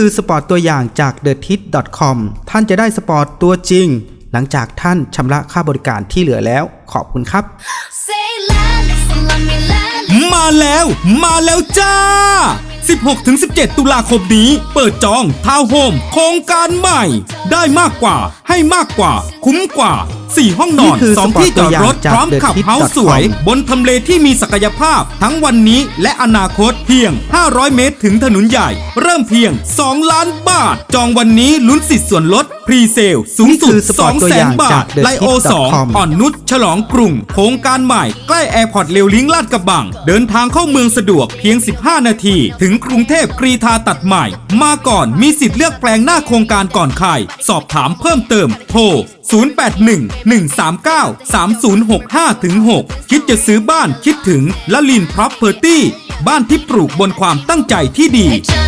คือสปอร์ตตัวอย่างจาก t h e t i t c o m ท่านจะได้สปอร์ตตัวจริง หลังจากท่านชำระค่าบริการที่เหลือแล้ว ขอบคุณครับ Say love, love me, love me. มาแล้ว มาแล้วจ้า 16-17 ตุลาคมนี้ เปิดจองทาวน์โฮมโครงการใหม่ ได้มากกว่าให้มากกว่า คุ้มกว่า 4 ห้องนอนนี่คือ2ที่จอดรถสปอร์ตตัวอย่างจากพร้อม The ขับ Kit เฮาส์ dot com สวย บนทำเลที่มีศักยภาพ ทั้งวันนี้และอนาคตเพียง 500 เมตรถึงถนนใหญ่ เริ่มเพียง 2 ล้านบาท จองวันนี้ลุ้นสิทธิ์ส่วนลดพรีเซลสูงสุดนี่คือสปอร์ตตัวอย่าง200,000บาจาทก The ไลโอ Kit dot 2 com อ่อนนุชฉลองกรุง โครงการใหม่ ใกล้แอร์พอร์ตเรลลิงลาดกระบัง เดินทางเข้าเมืองสะดวกเพียง 15 นาที ถึงกรุงเทพกรีธาตัดใหม่ มาก่อนมีสิทธิ์เลือกแปลงหน้าโครงการก่อนใคร สอบถามเพิ่มเติมโทร 0811393065-6 คิดจะซื้อบ้านคิดถึงละลินพร็อพเพอร์ตี้ บ้านที่ปลูกบนความตั้งใจที่ดี hey.